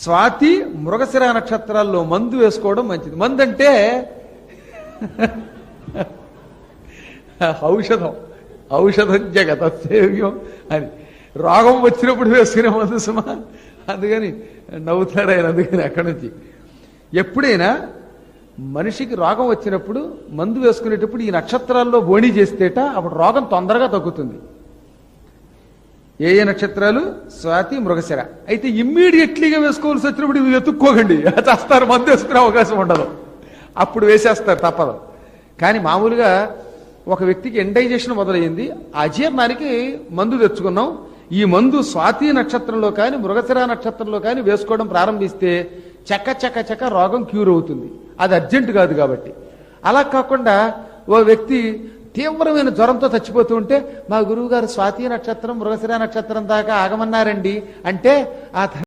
స్వాతి మృగశిర నక్షత్రాల్లో మందు వేసుకోవడం మంచిది. మందు అంటే ఔషధం. ఔషధం జగత సేవ్యం అని. రోగం వచ్చినప్పుడు వేసుకునే మందు సుమా. అందుకని నవ్వుతాడు ఆయన అందుకని అక్కడి నుంచి. ఎప్పుడైనా మనిషికి రోగం వచ్చినప్పుడు మందు వేసుకునేటప్పుడు ఈ నక్షత్రాల్లో బోణి చేస్తేట అప్పుడు రోగం తొందరగా తగ్గుతుంది. ఏ ఏ నక్షత్రాలు? స్వాతి మృగశిర. అయితే ఇమ్మీడియట్లీగా వేసుకోవాల్సి వచ్చినప్పుడు ఇవి వెతుక్కోకండి చేస్తారు మందు వేసుకునే అవకాశం ఉండదు. అప్పుడు వేసేస్తారు తప్పదు. కానీ మామూలుగా ఒక వ్యక్తికి ఎండైజేషన్ మొదలైంది ఆ అజీర్ణానికి మందు తెచ్చుకున్నాం. ఈ మందు స్వాతి నక్షత్రంలో కానీ మృగశిర నక్షత్రంలో కానీ వేసుకోవడం ప్రారంభిస్తే చక్క చక్క చక్క రోగం క్యూర్ అవుతుంది. అది అర్జెంట్ కాదు కాబట్టి. అలా కాకుండా ఓ వ్యక్తి తీవ్రమైన జ్వరంతో చచ్చిపోతూ ఉంటే మా గురువు గారు స్వాతి నక్షత్రం మృగశిర నక్షత్రం దాకా ఆగమన్నారండి. అంటే ఆ